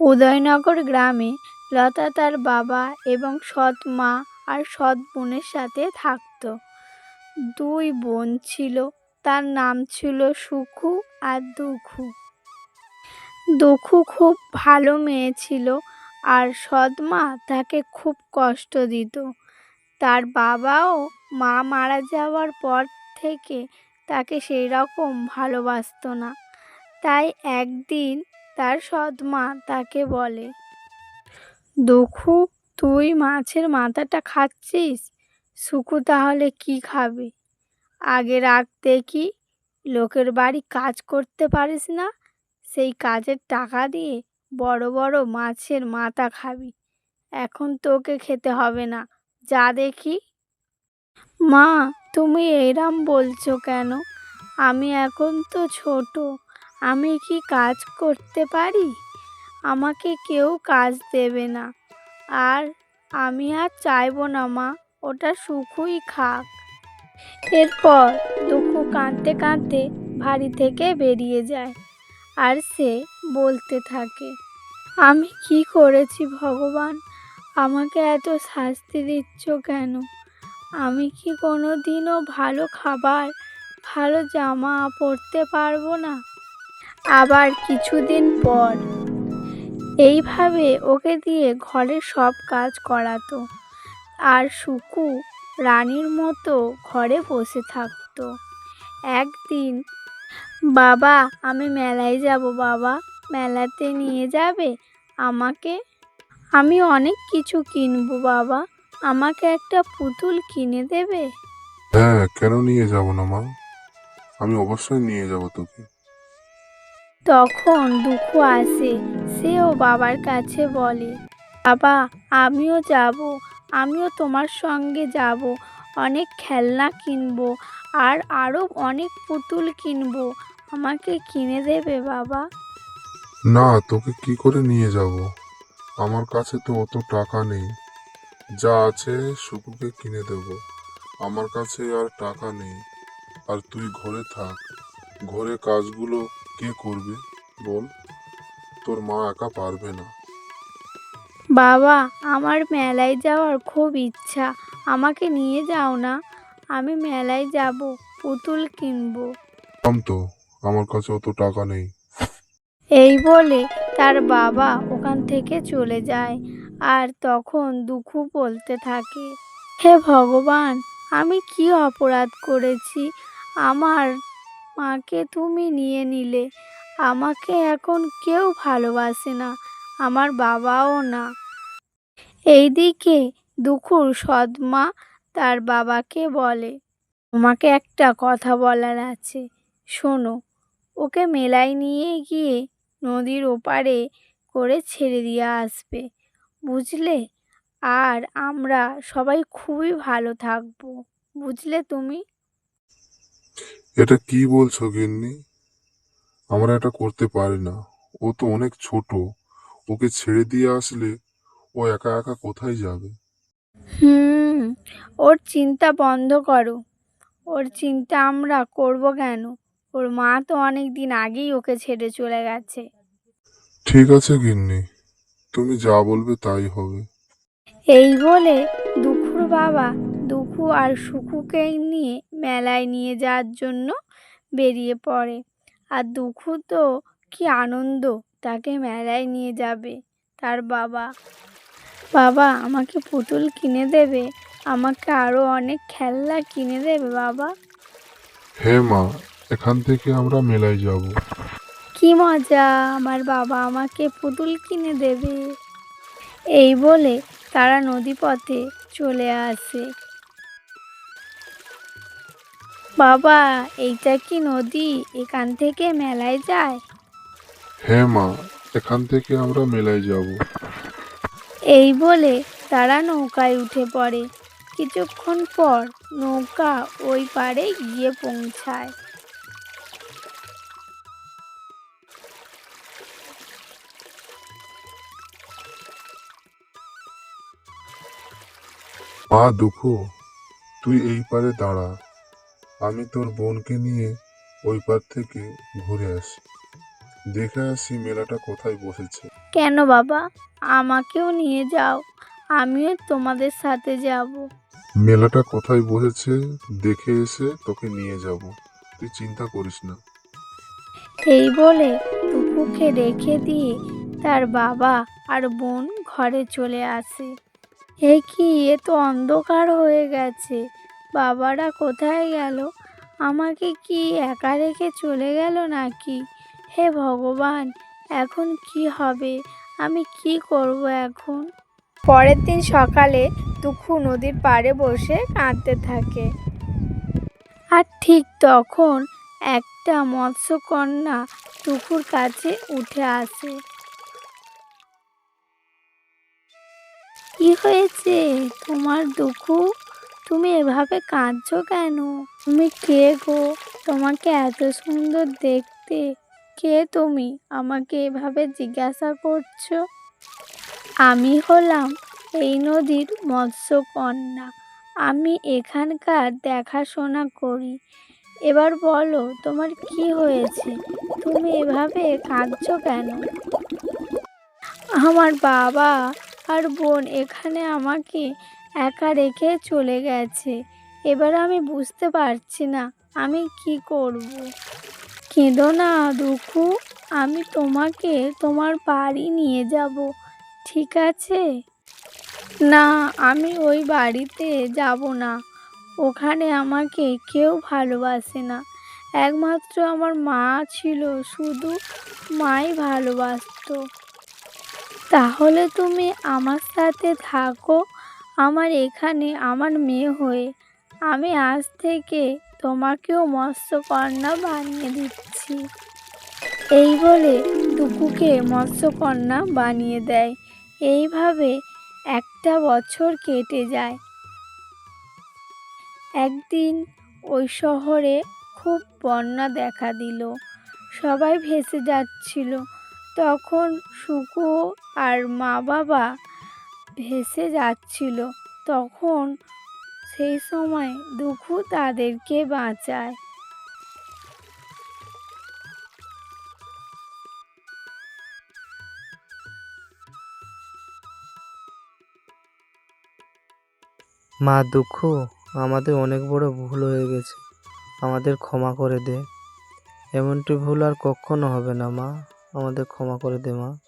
উদয়নগর গ্রামে লতা তার বাবা এবং সৎ মা আর সৎ বোনের সাথে থাকতো। দুই বোন ছিল, তার নাম ছিল সুখু আর দুখু। দুখু খুব ভালো মেয়ে ছিল আর সৎ মা তাকে খুব কষ্ট দিত। তার বাবাও মা মারা যাওয়ার পর থেকে তাকে সেই রকম ভালোবাসতো না। তাই একদিন তার সৎ মা তাকে বলে, দুখু, তুই মাছের মাথাটা খাচ্ছিস? সুখু তাহলে কি খাবে? আগে রাখ দেখি, লোকের বাড়ি কাজ করতে পারিস না? সেই কাজের টাকা দিয়ে বড় বড় মাছের মাথা খাবি। এখন তোকে খেতে হবে না, যা দেখি। মা, তুমি এরম বলছো কেন? আমি এখন তো ছোট আমি কি কাজ করতে পারি? আমাকে কেউ কাজ দেবে না। আর আমি আর চাইব না, মা। ওটা সুখুই খাক। এরপর দুঃখ কাঁদতে কাঁদতে বাড়ি থেকে বেরিয়ে যায়। আর সে বলতে থাকে, আমি কি করেছি ভগবান? আমাকে এত শাস্তি দিচ্ছ কেন? আমি কি কোনো দিনও ভালো খাবার, ভালো জামা পরতে পারব না? আবার কিছুদিন পর। এইভাবে ওকে দিয়ে ঘরের সব কাজ করাতো। আর সুকু রানীর মতো ঘরে বসে থাকতো। একদিন, বাবা, আমি মেলায় যাব, বাবা। মেলাতে নিয়ে যাবে আমাকে? আমি অনেক কিছু কিনবো, বাবা। আমাকে একটা পুতুল কিনে দেবে? হ্যাঁ কেন নিয়ে যাব না, মা? আমি অবশ্যই নিয়ে যাব তোকে। তখন দুঃখ আসে। সেও বাবার কাছে বলে, বাবা, আমিও যাব, আমিও তোমার সঙ্গে যাব। অনেক খেলনা কিনবো আর আরও অনেক পুতুল কিনবো। আমাকে কিনে দেবে, বাবা? না, তোকে কি করে নিয়ে যাব? আমার কাছে তো অত টাকা নেই। যা আছে শুকুকে কিনে দেব। আমার কাছে আর টাকা নেই। আর তুই ঘরে থাক। ঘরে কাজগুলো কে করবে? বল। তোর মা একা পারবে না। বাবা আমার মেলায় যাওয়ার খুব ইচ্ছা। আমাকে নিয়ে যাও না। আমি মেলায় যাব পুতুল কিনবো। তো আমার কাছে অত টাকা নেই। এই বলে তার বাবা ওখান থেকে চলে যায় আর তখন দুঃখু বলতে থাকে হে ভগবান আমি কি অপরাধ করেছি? আমার মাকে তুমি নিয়ে নিলে। আমাকে এখন কেউ ভালোবাসে না, আমার বাবাও না। এইদিকে দুঃখুর সদমা তার বাবাকে বলে, তোমাকে একটা কথা বলার আছে। শোনো, ওকে মেলায় নিয়ে গিয়ে নদীর ওপারে করে ছেড়ে দিয়ে আসবে। বুঝলে? আর আমরা সবাই খুবই ভালো থাকব। বুঝলে তুমি? এটা কি বলছো গিন্নি? আমরা এটা করতে পারি না। ও তো অনেক ছোট। ওকে ছেড়ে দিয়ে আসলে ও একা একা কোথায় যাবে? হুম ওর চিন্তা বন্ধ করো। ওর চিন্তা আমরা করব কেন? ওর মা তো অনেক দিন আগেই ওকে ছেড়ে চলে গেছে। ঠিক আছে গিন্নি তুমি যা বলবে তাই হবে। এই বলে দুখুর বাবা দুখু আর সুখুকে নিয়ে মেলায় নিয়ে যাওয়ার জন্য বেরিয়ে পড়ে। আর দুখু তো কি আনন্দ তাকে মেলায় নিয়ে যাবে তার বাবা। বাবা আমাকে পুতুল কিনে দেবে আমাকে আরও অনেক খেলনা কিনে দেবে বাবা। হ্যাঁ মা এখান থেকে আমরা মেলায় যাব। কি মজা আমার বাবা আমাকে পুতুল কিনে দেবে। এই বলে তারা নদীপথে চলে আসে। বাবা এইটা কি নদী? এখান থেকে মেলায় যায়? হ্যাঁ মা এখান থেকে আমরা মেলায় যাব। এই বলে তারা নৌকায় উঠে পড়ে। কিছুক্ষণ পর নৌকা ওই পারে গিয়ে পৌঁছায়। মা দুঃখ। তুই এই পারে দাঁড়া। আমি তোর বোনকে নিয়ে ওই পার থেকে ঘুরে আসি। দেখে আসি মেলাটা কোথায় বসেছে। কেন বাবা? আমাকেও নিয়ে যাও। আমিও তোমাদের সাথে যাব। মেলাটা কোথায় বসেছে দেখে এসে তোকে নিয়ে যাব। তুই চিন্তা করিস না। এই বলে টুকুকে রেখে দিয়ে তার বাবা আর বোন ঘরে চলে আসে। এ কি? এ তো অন্ধকার হয়ে গেছে। বাবারা কোথায় গেল? আমাকে কি একা রেখে চলে গেল নাকি? হে ভগবান, এখন কি হবে? আমি কি করব এখন? পরের দিন সকালে দুঃখু নদীর পাড়ে বসে কাঁদতে থাকে। আর ঠিক তখন একটা মৎস্যকন্যা টুকুর কাছে উঠে আসে। কি হয়েছে তোমার দুঃখু? তুমি এভাবে কাঁদছো কেন? তুমি কে গো? তোমাকে এত সুন্দর দেখতে। কে তুমি? আমাকে এভাবে জিজ্ঞাসা করছ? আমি হলাম এই নদীর মৎস্যকন্যা। আমি এখানকার দেখাশোনা করি। এবার বলো, তোমার কি হয়েছে? তুমি এভাবে কাঁদছো কেন? আমার বাবা আর বোন এখানে আমাকে একা রেখে চলে গেছে। এবার আমি বুঝতে পারছি না, আমি কি করব। কেঁদো না দুঃখু আমি তোমাকে তোমার বাড়ি নিয়ে যাব, ঠিক আছে? না, আমি ওই বাড়িতে যাব না। ওখানে আমাকে কেউ ভালোবাসে না। একমাত্র আমার মা ছিল, শুধু মাই ভালোবাসতো। তাহলে তুমি আমার সাথে থাকো আমার এখানে আমার মেয়ে হয়ে আমি আজ থেকে তোমাকেও মৎস্যকন্যা বানিয়ে দিচ্ছি। এই বলে টুকুকে মৎস্যকন্যা বানিয়ে দেয়। এইভাবে একটা বছর কেটে যায়। একদিন ওই শহরে খুব বন্যা দেখা দিল। সবাই ভেসে যাচ্ছিল। তখন সুকু আর মা বাবা ভেসে যাচ্ছিল। তখন সেই সময় দুঃখু তাদেরকে বাঁচায়। মা দুঃখ, আমাদের অনেক বড় ভুল হয়ে গেছে। আমাদের ক্ষমা করে দে। এমনটি ভুল আর কখনো হবে না মা। আমাদের ক্ষমা করে দে মা।